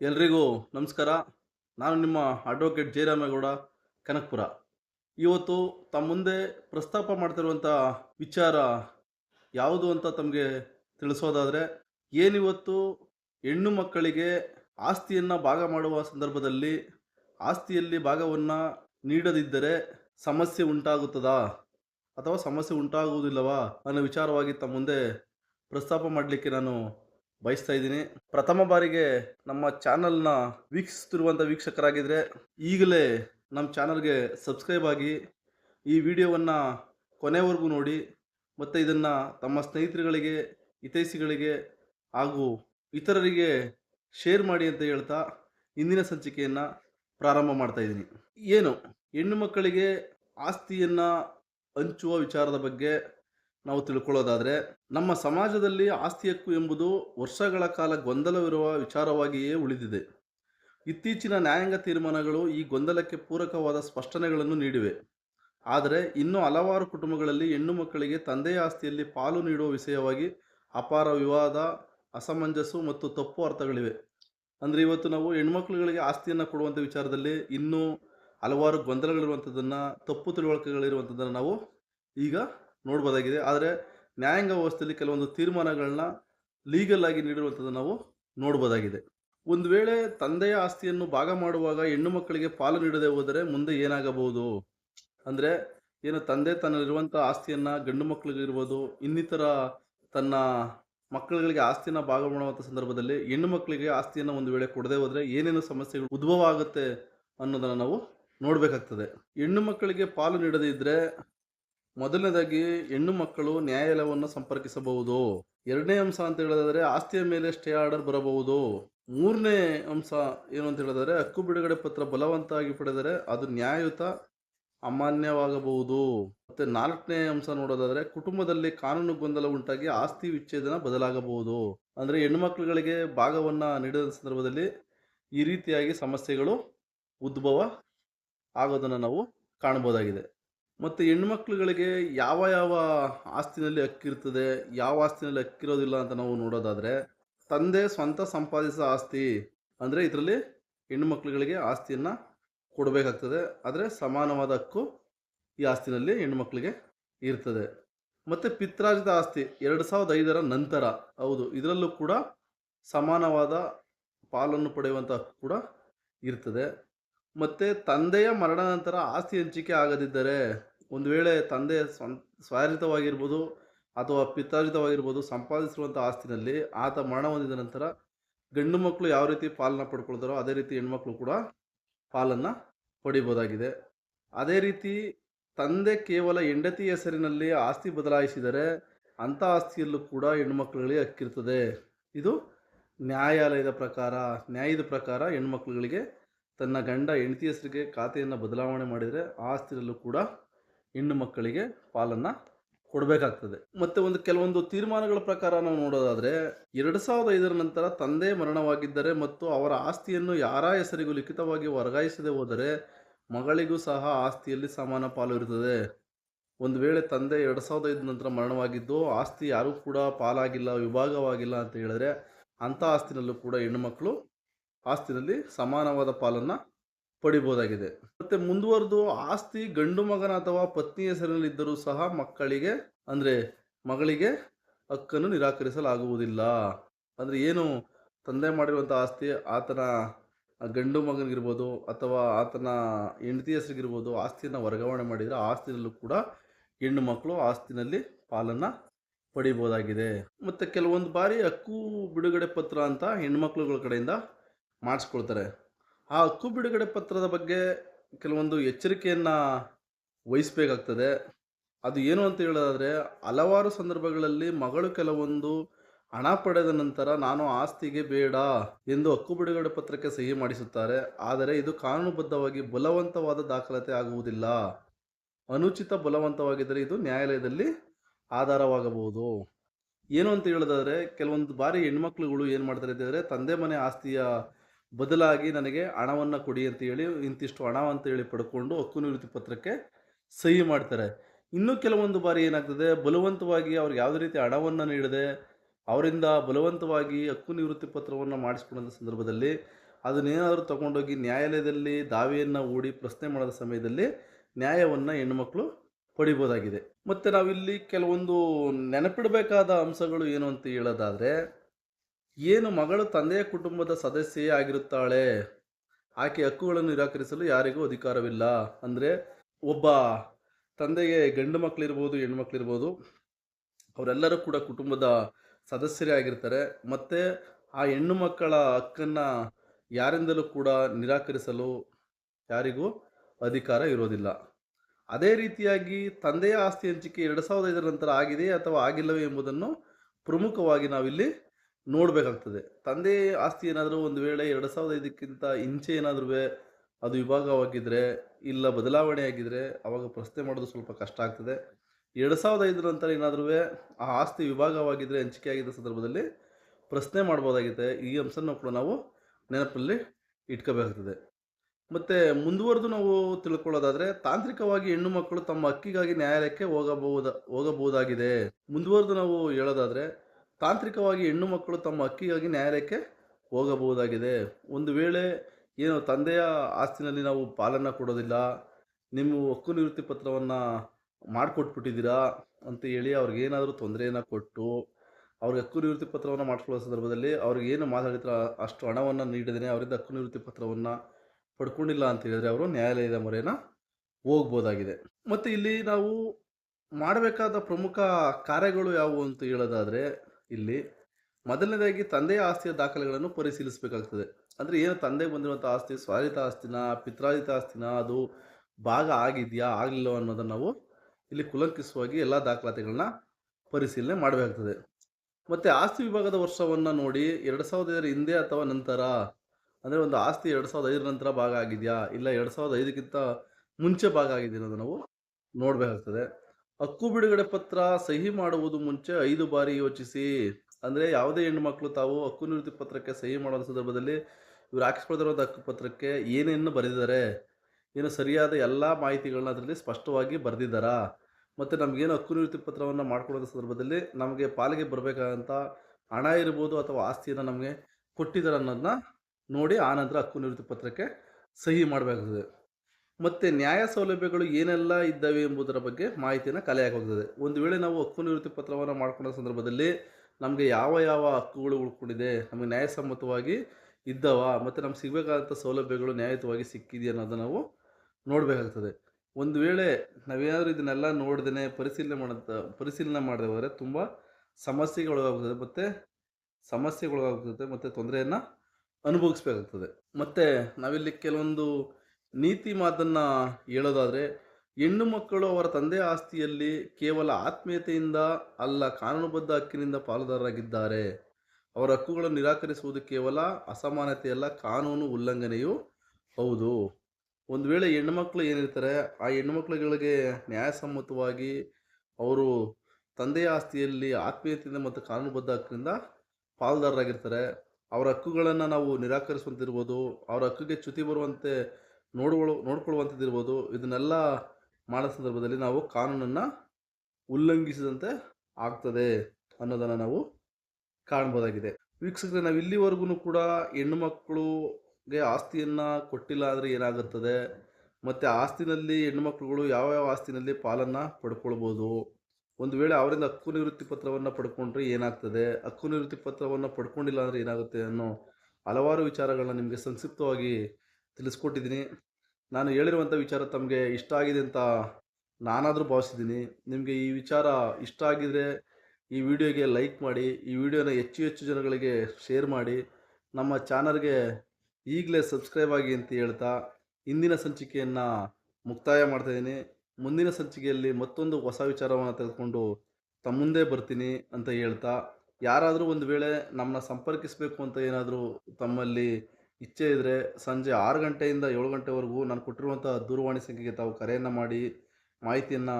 ಎಲ್ರಿಗೂ ನಮಸ್ಕಾರ. ನಾನು ನಿಮ್ಮ ಅಡ್ವೊಕೇಟ್ ಜಯರಾಮೇಗೌಡ, ಕನಕಪುರ. ಇವತ್ತು ತಮ್ಮ ಮುಂದೆ ಪ್ರಸ್ತಾಪ ಮಾಡ್ತಿರುವಂಥ ವಿಚಾರ ಯಾವುದು ಅಂತ ತಮಗೆ ತಿಳಿಸೋದಾದರೆ ಏನಿವತ್ತು ಹೆಣ್ಣು ಮಕ್ಕಳಿಗೆ ಆಸ್ತಿಯನ್ನು ಭಾಗ ಮಾಡುವ ಸಂದರ್ಭದಲ್ಲಿ ಆಸ್ತಿಯಲ್ಲಿ ಭಾಗವನ್ನು ನೀಡದಿದ್ದರೆ ಸಮಸ್ಯೆ ಉಂಟಾಗುತ್ತದಾ? ಅಥವಾ ಸಮಸ್ಯೆ ಉಂಟಾಗುವುದಿಲ್ಲವಾ? ಅನ್ನೋ ವಿಚಾರವಾಗಿ ತಮ್ಮ ಮುಂದೆ ಪ್ರಸ್ತಾಪ ಮಾಡಲಿಕ್ಕೆ ನಾನು ಬಯಸ್ತಾ ಇದ್ದೀನಿ. ಪ್ರಥಮ ಬಾರಿಗೆ ನಮ್ಮ ಚಾನಲ್ನ ವೀಕ್ಷಿಸುತ್ತಿರುವಂಥ ವೀಕ್ಷಕರಾಗಿದ್ದರೆ ಈಗಲೇ ನಮ್ಮ ಚಾನಲ್ಗೆ ಸಬ್ಸ್ಕ್ರೈಬ್ ಆಗಿ ಈ ವಿಡಿಯೋವನ್ನು ಕೊನೆವರೆಗೂ ನೋಡಿ ಮತ್ತು ಇದನ್ನು ತಮ್ಮ ಸ್ನೇಹಿತರುಗಳಿಗೆ ಹಿತೈಸಿಗಳಿಗೆ ಹಾಗೂ ಇತರರಿಗೆ ಶೇರ್ ಮಾಡಿ ಅಂತ ಹೇಳ್ತಾ ಇಂದಿನ ಸಂಚಿಕೆಯನ್ನು ಪ್ರಾರಂಭ ಮಾಡ್ತಾ ಇದ್ದೀನಿ. ಏನು? ಹೆಣ್ಣು ಮಕ್ಕಳಿಗೆ ಆಸ್ತಿಯನ್ನು ಹಂಚುವ ವಿಚಾರದ ಬಗ್ಗೆ ನಾವು ತಿಳ್ಕೊಳ್ಳೋದಾದರೆ, ನಮ್ಮ ಸಮಾಜದಲ್ಲಿ ಆಸ್ತಿ ಹಕ್ಕು ಎಂಬುದು ವರ್ಷಗಳ ಕಾಲ ಗೊಂದಲವಿರುವ ವಿಚಾರವಾಗಿಯೇ ಉಳಿದಿದೆ. ಇತ್ತೀಚಿನ ನ್ಯಾಯಾಂಗ ತೀರ್ಮಾನಗಳು ಈ ಗೊಂದಲಕ್ಕೆ ಪೂರಕವಾದ ಸ್ಪಷ್ಟನೆಗಳನ್ನು ನೀಡಿವೆ. ಆದರೆ, ಇನ್ನೂ ಹಲವಾರು ಕುಟುಂಬಗಳಲ್ಲಿ ಹೆಣ್ಣು ಮಕ್ಕಳಿಗೆ ತಂದೆಯ ಆಸ್ತಿಯಲ್ಲಿ ಪಾಲು ನೀಡುವ ವಿಷಯವಾಗಿ ಅಪಾರ ವಿವಾದ, ಅಸಮಂಜಸು ಮತ್ತು ತಪ್ಪು ಅರ್ಥಗಳಿವೆ. ಅಂದರೆ ಇವತ್ತು ನಾವು ಹೆಣ್ಮಕ್ಳುಗಳಿಗೆ ಆಸ್ತಿಯನ್ನು ಕೊಡುವಂಥ ವಿಚಾರದಲ್ಲಿ ಇನ್ನೂ ಹಲವಾರು ಗೊಂದಲಗಳಿರುವಂಥದ್ದನ್ನು, ತಪ್ಪು ತಿಳುವಳಿಕೆಗಳಿರುವಂಥದ್ದನ್ನು ನಾವು ಈಗ ನೋಡ್ಬೋದಾಗಿದೆ. ಆದರೆ ನ್ಯಾಯಾಂಗ ವ್ಯವಸ್ಥೆಯಲ್ಲಿ ಕೆಲವೊಂದು ತೀರ್ಮಾನಗಳನ್ನ ಲೀಗಲ್ ಆಗಿ ನೀಡಿರುವಂಥದ್ದು ನಾವು ನೋಡ್ಬೋದಾಗಿದೆ. ಒಂದು ವೇಳೆ ತಂದೆಯ ಆಸ್ತಿಯನ್ನು ಭಾಗ ಮಾಡುವಾಗ ಹೆಣ್ಣು ಮಕ್ಕಳಿಗೆ ಪಾಲು ನೀಡದೆ ಹೋದರೆ ಮುಂದೆ ಏನಾಗಬಹುದು? ಅಂದರೆ ಏನು ತಂದೆ ತನ್ನಲ್ಲಿರುವಂಥ ಆಸ್ತಿಯನ್ನು ಗಂಡು ಮಕ್ಕಳಿಗೆ ಇರ್ಬೋದು ಇನ್ನಿತರ ತನ್ನ ಮಕ್ಕಳುಗಳಿಗೆ ಆಸ್ತಿಯನ್ನು ಭಾಗ ಮಾಡುವಂಥ ಸಂದರ್ಭದಲ್ಲಿ ಹೆಣ್ಣು ಮಕ್ಕಳಿಗೆ ಆಸ್ತಿಯನ್ನು ಒಂದು ವೇಳೆ ಕೊಡದೆ ಹೋದರೆ ಏನೇನು ಸಮಸ್ಯೆಗಳು ಉದ್ಭವ ಆಗುತ್ತೆ ಅನ್ನೋದನ್ನು ನಾವು ನೋಡಬೇಕಾಗ್ತದೆ. ಹೆಣ್ಣು ಮಕ್ಕಳಿಗೆ ಪಾಲು ನೀಡದೇ ಇದ್ದರೆ ಮೊದಲನೇದಾಗಿ ಹೆಣ್ಣು ಮಕ್ಕಳು ನ್ಯಾಯಾಲಯವನ್ನು ಸಂಪರ್ಕಿಸಬಹುದು. ಎರಡನೇ ಅಂಶ ಅಂತ ಹೇಳೋದಾದ್ರೆ, ಆಸ್ತಿಯ ಮೇಲೆ ಸ್ಟೇ ಆರ್ಡರ್ ಬರಬಹುದು. ಮೂರನೇ ಅಂಶ ಏನು ಅಂತ ಹೇಳಿದ್ರೆ ಹಕ್ಕು ಬಿಡುಗಡೆ ಪತ್ರ ಬಲವಂತವಾಗಿ ಪಡೆದರೆ ಅದು ನ್ಯಾಯಯುತ, ಅಮಾನ್ಯವಾಗಬಹುದು. ಮತ್ತೆ ನಾಲ್ಕನೇ ಅಂಶ ನೋಡೋದಾದ್ರೆ, ಕುಟುಂಬದಲ್ಲಿ ಕಾನೂನು ಗೊಂದಲ ಉಂಟಾಗಿ ಆಸ್ತಿ ವಿಚ್ಛೇದನ ಬದಲಾಗಬಹುದು. ಅಂದ್ರೆ ಹೆಣ್ಣು ಮಕ್ಕಳುಗಳಿಗೆ ಭಾಗವನ್ನ ನೀಡಿದ ಸಂದರ್ಭದಲ್ಲಿ ಈ ರೀತಿಯಾಗಿ ಸಮಸ್ಯೆಗಳು ಉದ್ಭವ ಆಗೋದನ್ನು ನಾವು ಕಾಣಬಹುದಾಗಿದೆ. ಮತ್ತು ಹೆಣ್ಮಕ್ಳುಗಳಿಗೆ ಯಾವ ಯಾವ ಆಸ್ತಿನಲ್ಲಿ ಹಕ್ಕಿರ್ತದೆ, ಯಾವ ಆಸ್ತಿನಲ್ಲಿ ಹಕ್ಕಿರೋದಿಲ್ಲ ಅಂತ ನಾವು ನೋಡೋದಾದರೆ, ತಂದೆ ಸ್ವಂತ ಸಂಪಾದಿಸಿದ ಆಸ್ತಿ ಅಂದರೆ ಇದರಲ್ಲಿ ಹೆಣ್ಣುಮಕ್ಳುಗಳಿಗೆ ಆಸ್ತಿಯನ್ನು ಕೊಡಬೇಕಾಗ್ತದೆ. ಆದರೆ ಸಮಾನವಾದ ಹಕ್ಕು ಈ ಆಸ್ತಿನಲ್ಲಿ ಹೆಣ್ಣುಮಕ್ಳಿಗೆ ಇರ್ತದೆ. ಮತ್ತು ಪಿತ್ರಾರ್ಜಿತ ಆಸ್ತಿ ಎರಡು ಸಾವಿರದ ಐದರ ನಂತರ, ಹೌದು, ಇದರಲ್ಲೂ ಕೂಡ ಸಮಾನವಾದ ಪಾಲನ್ನು ಪಡೆಯುವಂಥ ಹಕ್ಕು ಕೂಡ ಇರ್ತದೆ. ಮತ್ತು ತಂದೆಯ ಮರಣ ನಂತರ ಆಸ್ತಿ ಹಂಚಿಕೆ ಆಗದಿದ್ದರೆ ಒಂದು ವೇಳೆ ತಂದೆ ಸ್ವಂತ ಸ್ವಾಯರಿತವಾಗಿರ್ಬೋದು ಅಥವಾ ಪಿತಾರ್ಜಿತವಾಗಿರ್ಬೋದು ಸಂಪಾದಿಸಿರುವಂಥ ಆಸ್ತಿನಲ್ಲಿ ಆತ ಮರಣ ಹೊಂದಿದ ನಂತರ ಗಂಡು ಮಕ್ಕಳು ಯಾವ ರೀತಿ ಪಾಲನ್ನು ಪಡ್ಕೊಳ್ತಾರೋ ಅದೇ ರೀತಿ ಹೆಣ್ಮಕ್ಳು ಕೂಡ ಪಾಲನ್ನು ಪಡಿಬೋದಾಗಿದೆ. ಅದೇ ರೀತಿ ತಂದೆ ಕೇವಲ ಹೆಂಡತಿ ಹೆಸರಿನಲ್ಲಿ ಆಸ್ತಿ ಬದಲಾಯಿಸಿದರೆ ಅಂಥ ಆಸ್ತಿಯಲ್ಲೂ ಕೂಡ ಹೆಣ್ಮಕ್ಳುಗಳಿಗೆ ಹಕ್ಕಿರ್ತದೆ. ಇದು ನ್ಯಾಯಾಲಯದ ಪ್ರಕಾರ, ನ್ಯಾಯದ ಪ್ರಕಾರ ಹೆಣ್ಮಕ್ಳುಗಳಿಗೆ ತನ್ನ ಗಂಡ ಹೆಂಡತಿ ಹೆಸರಿಗೆ ಖಾತೆಯನ್ನು ಬದಲಾವಣೆ ಮಾಡಿದರೆ ಆಸ್ತಿಯಲ್ಲೂ ಕೂಡ ಹೆಣ್ಣು ಮಕ್ಕಳಿಗೆ ಪಾಲನ್ನು ಕೊಡಬೇಕಾಗ್ತದೆ. ಮತ್ತು ಒಂದು ಕೆಲವೊಂದು ತೀರ್ಮಾನಗಳ ಪ್ರಕಾರ ನಾವು ನೋಡೋದಾದರೆ, ಎರಡು ಸಾವಿರದ ಐದರ ನಂತರ ತಂದೆ ಮರಣವಾಗಿದ್ದರೆ ಮತ್ತು ಅವರ ಆಸ್ತಿಯನ್ನು ಯಾರ ಹೆಸರಿಗೂ ಲಿಖಿತವಾಗಿ ವರ್ಗಾಯಿಸದೆ ಹೋದರೆ ಮಗಳಿಗೂ ಸಹ ಆಸ್ತಿಯಲ್ಲಿ ಸಮಾನ ಪಾಲು ಇರುತ್ತದೆ. ಒಂದು ವೇಳೆ ತಂದೆ ಎರಡು ಸಾವಿರದ ಐದು ನಂತರ ಮರಣವಾಗಿದ್ದು, ಆಸ್ತಿ ಯಾರೂ ಕೂಡ ಪಾಲಾಗಿಲ್ಲ, ವಿಭಾಗವಾಗಿಲ್ಲ ಅಂತ ಹೇಳಿದ್ರೆ ಅಂಥ ಆಸ್ತಿನಲ್ಲೂ ಕೂಡ ಹೆಣ್ಣುಮಕ್ಕಳು ಆಸ್ತಿನಲ್ಲಿ ಸಮಾನವಾದ ಪಾಲನ್ನು ಪಡಿಬೋದಾಗಿದೆ. ಮತ್ತೆ ಮುಂದುವರೆದು ಆಸ್ತಿ ಗಂಡು ಮಗನ ಅಥವಾ ಪತ್ನಿ ಹೆಸರಿನಲ್ಲಿದ್ದರೂ ಸಹ ಮಕ್ಕಳಿಗೆ, ಅಂದರೆ ಮಗಳಿಗೆ ಹಕ್ಕನ್ನು ನಿರಾಕರಿಸಲಾಗುವುದಿಲ್ಲ. ಅಂದರೆ ಏನು ತಂದೆ ಮಾಡಿರುವಂಥ ಆಸ್ತಿ ಆತನ ಗಂಡು ಮಗನಿಗಿರ್ಬೋದು ಅಥವಾ ಆತನ ಹೆಂಡತಿ ಹೆಸರಿಗಿರ್ಬೋದು ಆಸ್ತಿಯನ್ನು ವರ್ಗಾವಣೆ ಮಾಡಿದರೆ ಆಸ್ತಿನಲ್ಲೂ ಕೂಡ ಹೆಣ್ಣು ಮಕ್ಕಳು ಆಸ್ತಿನಲ್ಲಿ ಪಾಲನ್ನು ಪಡಿಬೋದಾಗಿದೆ. ಮತ್ತು ಕೆಲವೊಂದು ಬಾರಿ ಹಕ್ಕು ಬಿಡುಗಡೆ ಪತ್ರ ಅಂತ ಹೆಣ್ಮಕ್ಳುಗಳ ಕಡೆಯಿಂದ ಮಾಡಿಸ್ಕೊಳ್ತಾರೆ. ಆ ಹಕ್ಕು ಬಿಡುಗಡೆ ಪತ್ರದ ಬಗ್ಗೆ ಕೆಲವೊಂದು ಎಚ್ಚರಿಕೆಯನ್ನು ವಹಿಸಬೇಕಾಗ್ತದೆ. ಅದು ಏನು ಅಂತ ಹೇಳೋದಾದರೆ, ಹಲವಾರು ಸಂದರ್ಭಗಳಲ್ಲಿ ಮಗಳು ಕೆಲವೊಂದು ಹಣ ಪಡೆದ ನಂತರ, ನಾನು ಆಸ್ತಿಗೆ ಬೇಡ ಎಂದು ಹಕ್ಕು ಬಿಡುಗಡೆ ಪತ್ರಕ್ಕೆ ಸಹಿ ಮಾಡಿಸುತ್ತಾರೆ. ಆದರೆ ಇದು ಕಾನೂನುಬದ್ಧವಾಗಿ ಬಲವಂತವಾದ ದಾಖಲಾತಿ ಆಗುವುದಿಲ್ಲ. ಅನುಚಿತ ಬಲವಂತವಾಗಿದ್ದರೆ ಇದು ನ್ಯಾಯಾಲಯದಲ್ಲಿ ಆಧಾರವಾಗಬಹುದು. ಏನು ಅಂತ ಹೇಳೋದಾದರೆ, ಕೆಲವೊಂದು ಬಾರಿ ಹೆಣ್ಮಕ್ಳುಗಳು ಏನು ಮಾಡ್ತಾರೆ ಅಂತಂದರೆ ತಂದೆ ಮನೆ ಆಸ್ತಿಯ ಬದಲಾಗಿ ನನಗೆ ಹಣವನ್ನು ಕೊಡಿ ಅಂತ ಹೇಳಿ, ಇಂತಿಷ್ಟು ಹಣ ಅಂತ ಹೇಳಿ ಪಡ್ಕೊಂಡು ಹಕ್ಕು ನಿವೃತ್ತಿ ಪತ್ರಕ್ಕೆ ಸಹಿ ಮಾಡ್ತಾರೆ. ಇನ್ನೂ ಕೆಲವೊಂದು ಬಾರಿ ಏನಾಗ್ತದೆ, ಬಲವಂತವಾಗಿ ಅವ್ರಿಗೆ ಯಾವುದೇ ರೀತಿ ಹಣವನ್ನು ನೀಡದೆ ಅವರಿಂದ ಬಲವಂತವಾಗಿ ಹಕ್ಕು ನಿವೃತ್ತಿ ಪತ್ರವನ್ನು ಮಾಡಿಸ್ಕೊಂಡಂಥ ಸಂದರ್ಭದಲ್ಲಿ, ಅದನ್ನೇನಾದರೂ ತಗೊಂಡೋಗಿ ನ್ಯಾಯಾಲಯದಲ್ಲಿ ದಾವೆಯನ್ನು ಓಡಿ ಪ್ರಶ್ನೆ ಮಾಡಿದ ಸಮಯದಲ್ಲಿ ನ್ಯಾಯವನ್ನು ಹೆಣ್ಣುಮಕ್ಕಳು ಪಡಿಬೋದಾಗಿದೆ. ಮತ್ತು ನಾವಿಲ್ಲಿ ಕೆಲವೊಂದು ನೆನಪಿಡಬೇಕಾದ ಅಂಶಗಳು ಏನು ಅಂತ ಹೇಳೋದಾದರೆ ಏನು ಮಗಳು ತಂದೆಯ ಕುಟುಂಬದ ಸದಸ್ಯೆಯೇ ಆಗಿರುತ್ತಾಳೆ? ಆಕೆ ಹಕ್ಕುಗಳನ್ನು ನಿರಾಕರಿಸಲು ಯಾರಿಗೂ ಅಧಿಕಾರವಿಲ್ಲ. ಅಂದರೆ ಒಬ್ಬ ತಂದೆಗೆ ಗಂಡು ಮಕ್ಕಳಿರ್ಬೋದು ಹೆಣ್ಣು ಮಕ್ಕಳಿರ್ಬೋದು ಅವರೆಲ್ಲರೂ ಕೂಡ ಕುಟುಂಬದ ಸದಸ್ಯರೇ ಆಗಿರ್ತಾರೆ. ಮತ್ತು ಆ ಹೆಣ್ಣು ಮಕ್ಕಳ ಹಕ್ಕನ್ನು ಯಾರಿಂದಲೂ ಕೂಡ ನಿರಾಕರಿಸಲು ಯಾರಿಗೂ ಅಧಿಕಾರ ಇರೋದಿಲ್ಲ. ಅದೇ ರೀತಿಯಾಗಿ ತಂದೆಯ ಆಸ್ತಿ ಹಂಚಿಕೆ ಎರಡು ಸಾವಿರದ ಐದರ ನಂತರ ಆಗಿದೆಯೇ ಅಥವಾ ಆಗಿಲ್ಲವೇ ಎಂಬುದನ್ನು ಪ್ರಮುಖವಾಗಿ ನಾವಿಲ್ಲಿ ನೋಡಬೇಕಾಗ್ತದೆ. ತಂದೆ ಆಸ್ತಿ ಏನಾದರೂ ಒಂದು ವೇಳೆ ಎರಡು ಸಾವಿರದ ಐದಕ್ಕಿಂತ ಇಂಚೆ ಏನಾದರೂ ಅದು ವಿಭಾಗವಾಗಿದ್ದರೆ ಇಲ್ಲ ಬದಲಾವಣೆ ಆಗಿದ್ದರೆ ಅವಾಗ ಪ್ರಶ್ನೆ ಮಾಡೋದು ಸ್ವಲ್ಪ ಕಷ್ಟ ಆಗ್ತದೆ. ಎರಡು ಸಾವಿರದ ಐದರ ನಂತರ ಏನಾದರೂ ಆ ಆಸ್ತಿ ವಿಭಾಗವಾಗಿದ್ದರೆ ಹಂಚಿಕೆ ಆಗಿದ್ದ ಸಂದರ್ಭದಲ್ಲಿ ಪ್ರಶ್ನೆ ಮಾಡ್ಬೋದಾಗಿದೆ ಈ ಅಂಶನ ಕೂಡ ನಾವು ನೆನಪಲ್ಲಿ ಇಟ್ಕೋಬೇಕಾಗ್ತದೆ. ಮತ್ತು ಮುಂದುವರೆದು ನಾವು ತಿಳ್ಕೊಳ್ಳೋದಾದರೆ ತಾಂತ್ರಿಕವಾಗಿ ಹೆಣ್ಣು ಮಕ್ಕಳು ತಮ್ಮ ಹಕ್ಕಿಗಾಗಿ ನ್ಯಾಯಾಲಯಕ್ಕೆ ಹೋಗಬಹುದ, ಹೋಗಬಹುದಾಗಿದೆ. ಮುಂದುವರೆದು ನಾವು ಹೇಳೋದಾದರೆ ತಾಂತ್ರಿಕವಾಗಿ ಹೆಣ್ಣು ಮಕ್ಕಳು ತಮ್ಮ ಹಕ್ಕಿಗಾಗಿ ನ್ಯಾಯಾಲಯಕ್ಕೆ ಹೋಗಬಹುದಾಗಿದೆ. ಒಂದು ವೇಳೆ ಏನು ತಂದೆಯ ಆಸ್ತಿನಲ್ಲಿ ನಾವು ಪಾಲನ್ನು ಕೊಡೋದಿಲ್ಲ, ನಿಮ್ಮ ಹಕ್ಕು ನಿವೃತ್ತಿ ಪತ್ರವನ್ನು ಮಾಡಿಕೊಟ್ಬಿಟ್ಟಿದ್ದೀರಾ ಅಂತ ಹೇಳಿ ಅವ್ರಿಗೆ ಏನಾದರೂ ತೊಂದರೆಯನ್ನು ಕೊಟ್ಟು, ಅವ್ರಿಗೆ ಹಕ್ಕು ನಿವೃತ್ತಿ ಪತ್ರವನ್ನು ಮಾಡಿಕೊಳ್ಳೋ ಸಂದರ್ಭದಲ್ಲಿ ಅವ್ರಿಗೆ ಏನು ಮಾತಾಡಿದ್ರೆ ಅಷ್ಟು ಹಣವನ್ನು ನೀಡಿದರೆ ಅವರಿಂದ ಹಕ್ಕು ನಿವೃತ್ತಿ ಪತ್ರವನ್ನು ಪಡ್ಕೊಂಡಿಲ್ಲ ಅಂತ ಹೇಳಿದ್ರೆ ಅವರು ನ್ಯಾಯಾಲಯದ ಮೊರೆನ ಹೋಗ್ಬೋದಾಗಿದೆ. ಮತ್ತು ಇಲ್ಲಿ ನಾವು ಮಾಡಬೇಕಾದ ಪ್ರಮುಖ ಕಾರ್ಯಗಳು ಯಾವುವು ಅಂತ ಹೇಳೋದಾದರೆ ಇಲ್ಲಿ ಮೊದಲನೇದಾಗಿ ತಂದೆಯ ಆಸ್ತಿಯ ದಾಖಲೆಗಳನ್ನು ಪರಿಶೀಲಿಸಬೇಕಾಗ್ತದೆ. ಅಂದರೆ ಏನು ತಂದೆಗೆ ಬಂದಿರುವಂಥ ಆಸ್ತಿ, ಸ್ವಾರಿತ ಆಸ್ತಿನ ಪಿತ್ರಾಜಿತ ಆಸ್ತಿನ, ಅದು ಭಾಗ ಆಗಿದೆಯಾ ಆಗಲಿಲ್ಲ ಅನ್ನೋದನ್ನು ನಾವು ಇಲ್ಲಿ ಕುಲಂಕಿಸುವಾಗಿ ಎಲ್ಲ ದಾಖಲಾತಿಗಳನ್ನ ಪರಿಶೀಲನೆ ಮಾಡಬೇಕಾಗ್ತದೆ. ಮತ್ತು ಆಸ್ತಿ ವಿಭಾಗದ ವರ್ಷವನ್ನು ನೋಡಿ ಎರಡು ಸಾವಿರದ ಐದರ ಹಿಂದೆ ಅಥವಾ ನಂತರ, ಅಂದರೆ ಒಂದು ಆಸ್ತಿ ಎರಡು ಸಾವಿರದ ಐದರ ನಂತರ ಭಾಗ ಆಗಿದೆಯಾ, ಇಲ್ಲ ಎರಡು ಸಾವಿರದ ಐದಕ್ಕಿಂತ ಮುಂಚೆ ಭಾಗ ಆಗಿದೆ ಅನ್ನೋದು ನಾವು ನೋಡಬೇಕಾಗ್ತದೆ. ಹಕ್ಕು ಬಿಡುಗಡೆ ಪತ್ರ ಸಹಿ ಮಾಡುವುದು ಮುಂಚೆ ಐದು ಬಾರಿ ಯೋಚಿಸಿ. ಅಂದರೆ ಯಾವುದೇ ಹೆಣ್ಣುಮಕ್ಕಳು ತಾವು ಹಕ್ಕು ನಿವೃತ್ತಿ ಪತ್ರಕ್ಕೆ ಸಹಿ ಮಾಡೋ ಸಂದರ್ಭದಲ್ಲಿ ಇವ್ರು ಹಾಕಿಸ್ಕೊಳ್ತಿರೋದು ಹಕ್ಕು ಪತ್ರಕ್ಕೆ ಏನೇನು ಬರೆದಿದ್ದಾರೆ? ಏನು ಸರಿಯಾದ ಎಲ್ಲ ಮಾಹಿತಿಗಳನ್ನ ಅದರಲ್ಲಿ ಸ್ಪಷ್ಟವಾಗಿ ಬರೆದಿದ್ದಾರಾ? ಮತ್ತು ನಮಗೇನು ಹಕ್ಕು ನಿವೃತ್ತಿ ಪತ್ರವನ್ನು ಮಾಡ್ಕೊಳ್ಳೋ ಸಂದರ್ಭದಲ್ಲಿ ನಮಗೆ ಪಾಲಿಗೆ ಬರಬೇಕಾದಂಥ ಹಣ ಇರ್ಬೋದು ಅಥವಾ ಆಸ್ತಿಯನ್ನು ನಮಗೆ ಕೊಟ್ಟಿದ್ದಾರೆ ಅನ್ನೋದನ್ನ ನೋಡಿ ಆನಂತರ ಹಕ್ಕು ನಿವೃತ್ತಿ ಪತ್ರಕ್ಕೆ ಸಹಿ ಮಾಡಬೇಕಾಗ್ತದೆ. ಮತ್ತು ನ್ಯಾಯ ಸೌಲಭ್ಯಗಳು ಏನೆಲ್ಲ ಇದ್ದಾವೆ ಎಂಬುದರ ಬಗ್ಗೆ ಮಾಹಿತಿಯನ್ನು ಕಲೆಯಾಗೋಗ್ತದೆ ಒಂದು ವೇಳೆ ನಾವು ಹಕ್ಕು ನಿವೃತ್ತಿ ಪತ್ರವನ್ನು ಮಾಡ್ಕೊಳ್ಳೋ ಸಂದರ್ಭದಲ್ಲಿ ನಮಗೆ ಯಾವ ಯಾವ ಹಕ್ಕುಗಳು ಉಳ್ಕೊಂಡಿದೆ, ನಮಗೆ ನ್ಯಾಯಸಮ್ಮತವಾಗಿ ಇದ್ದಾವ, ಮತ್ತು ನಮ್ಗೆ ಸಿಗಬೇಕಾದಂಥ ಸೌಲಭ್ಯಗಳು ನ್ಯಾಯಯುತವಾಗಿ ಸಿಕ್ಕಿದೆಯಾ ಅನ್ನೋದನ್ನು ನಾವು ನೋಡಬೇಕಾಗ್ತದೆ. ಒಂದು ವೇಳೆ ನಾವೇನಾದರೂ ಇದನ್ನೆಲ್ಲ ನೋಡ್ದೇ ಪರಿಶೀಲನೆ ಮಾಡೋಂಥ ಪರಿಶೀಲನೆ ಮಾಡದೆ ಹೋದರೆ ತುಂಬ ಸಮಸ್ಯೆಗೊಳಗಾಗ್ತದೆ, ಮತ್ತು ಸಮಸ್ಯೆಗೊಳಗಾಗ್ತದೆ, ಮತ್ತು ತೊಂದರೆಯನ್ನು ಅನುಭವಿಸ್ಬೇಕಾಗ್ತದೆ. ಮತ್ತು ನಾವಿಲ್ಲಿ ಕೆಲವೊಂದು ನೀತಿ ಮಾತನ್ನು ಹೇಳೋದಾದರೆ, ಹೆಣ್ಣು ಮಕ್ಕಳು ಅವರ ತಂದೆ ಆಸ್ತಿಯಲ್ಲಿ ಕೇವಲ ಆತ್ಮೀಯತೆಯಿಂದ ಅಲ್ಲ ಕಾನೂನುಬದ್ಧ ಹಕ್ಕಿನಿಂದ ಪಾಲುದಾರರಾಗಿದ್ದಾರೆ. ಅವರ ಹಕ್ಕುಗಳನ್ನು ನಿರಾಕರಿಸುವುದು ಕೇವಲ ಅಸಮಾನತೆಯಲ್ಲ, ಕಾನೂನು ಉಲ್ಲಂಘನೆಯೂ ಹೌದು. ಒಂದು ವೇಳೆ ಹೆಣ್ಣುಮಕ್ಕಳು ಏನಿರ್ತಾರೆ, ಆ ಹೆಣ್ಣುಮಕ್ಳುಗಳಿಗೆ ನ್ಯಾಯಸಮ್ಮತವಾಗಿ ಅವರು ತಂದೆಯ ಆಸ್ತಿಯಲ್ಲಿ ಆತ್ಮೀಯತೆಯಿಂದ ಮತ್ತು ಕಾನೂನುಬದ್ಧ ಹಕ್ಕಿನಿಂದ ಪಾಲುದಾರರಾಗಿರ್ತಾರೆ. ಅವರ ಹಕ್ಕುಗಳನ್ನು ನಾವು ನಿರಾಕರಿಸುವಂತಿರ್ಬೋದು, ಅವರ ಹಕ್ಕಿಗೆ ಚ್ಯುತಿ ಬರುವಂತೆ ನೋಡ್ಕೊಳ್ಳೋ ನೋಡ್ಕೊಳ್ಳುವಂಥದ್ದಿರ್ಬೋದು, ಇದನ್ನೆಲ್ಲ ಮಾಡೋ ಸಂದರ್ಭದಲ್ಲಿ ನಾವು ಕಾನೂನನ್ನು ಉಲ್ಲಂಘಿಸಿದಂತೆ ಆಗ್ತದೆ ಅನ್ನೋದನ್ನು ನಾವು ಕಾಣ್ಬೋದಾಗಿದೆ. ವೀಕ್ಷಕರೆ, ನಾವು ಇಲ್ಲಿವರೆಗೂ ಕೂಡ ಹೆಣ್ಣು ಮಕ್ಕಳಿಗೆ ಆಸ್ತಿಯನ್ನು ಕೊಟ್ಟಿಲ್ಲ ಅಂದರೆ ಏನಾಗುತ್ತದೆ? ಮತ್ತು ಆಸ್ತಿನಲ್ಲಿ ಹೆಣ್ಣುಮಕ್ಳುಗಳು ಯಾವ ಯಾವ ಆಸ್ತಿನಲ್ಲಿ ಪಾಲನ್ನು ಪಡ್ಕೊಳ್ಬೋದು? ಒಂದು ವೇಳೆ ಅವರಿಂದ ಹಕ್ಕು ನಿವೃತ್ತಿ ಪತ್ರವನ್ನು ಪಡ್ಕೊಂಡ್ರೆ ಏನಾಗ್ತದೆ? ಹಕ್ಕು ನಿವೃತ್ತಿ ಪತ್ರವನ್ನು ಪಡ್ಕೊಂಡಿಲ್ಲ ಅಂದರೆ ಏನಾಗುತ್ತೆ ಅನ್ನೋ ಹಲವಾರು ವಿಚಾರಗಳನ್ನ ನಿಮಗೆ ಸಂಕ್ಷಿಪ್ತವಾಗಿ ತಿಳಿಸ್ಕೊಟ್ಟಿದ್ದೀನಿ. ನಾನು ಹೇಳಿರುವಂಥ ವಿಚಾರ ತಮಗೆ ಇಷ್ಟ ಆಗಿದೆ ಅಂತ ನಾನಾದರೂ ಭಾವಿಸಿದ್ದೀನಿ ನಿಮಗೆ ಈ ವಿಚಾರ ಇಷ್ಟ ಆಗಿದರೆ ಈ ವಿಡಿಯೋಗೆ ಲೈಕ್ ಮಾಡಿ, ಈ ವಿಡಿಯೋನ ಹೆಚ್ಚು ಹೆಚ್ಚು ಜನಗಳಿಗೆ ಶೇರ್ ಮಾಡಿ, ನಮ್ಮ ಚಾನಲ್ಗೆ ಈಗಲೇ ಸಬ್ಸ್ಕ್ರೈಬ್ ಆಗಿ ಅಂತ ಹೇಳ್ತಾ ಇಂದಿನ ಸಂಚಿಕೆಯನ್ನು ಮುಕ್ತಾಯ ಮಾಡ್ತಾಯಿದ್ದೀನಿ ಮುಂದಿನ ಸಂಚಿಕೆಯಲ್ಲಿ ಮತ್ತೊಂದು ಹೊಸ ವಿಚಾರವನ್ನು ತೆಗೆದುಕೊಂಡು ತಮ್ಮ ಮುಂದೆ ಬರ್ತೀನಿ ಅಂತ ಹೇಳ್ತಾ, ಯಾರಾದರೂ ಒಂದು ವೇಳೆ ನಮ್ಮನ್ನ ಸಂಪರ್ಕಿಸಬೇಕು ಅಂತ ಏನಾದರೂ ತಮ್ಮಲ್ಲಿ ಇಚ್ಛೆ ಇದ್ದರೆ ಸಂಜೆ ಆರು ಗಂಟೆಯಿಂದ ಏಳು ಗಂಟೆವರೆಗೂ ನಾನು ಕೊಟ್ಟಿರುವಂಥ ದೂರವಾಣಿ ಸಂಖ್ಯೆಗೆ ತಾವು ಕರೆಯನ್ನು ಮಾಡಿ ಮಾಹಿತಿಯನ್ನು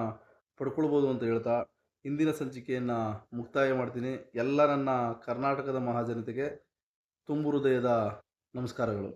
ಪಡ್ಕೊಳ್ಬೋದು ಅಂತ ಹೇಳ್ತಾ ಇಂದಿನ ಸಂಚಿಕೆಯನ್ನು ಮುಕ್ತಾಯ ಮಾಡ್ತೀನಿ. ಎಲ್ಲ ನನ್ನ ಕರ್ನಾಟಕದ ಮಹಾಜನತೆಗೆ ತುಂಬು ಹೃದಯದ ನಮಸ್ಕಾರಗಳು.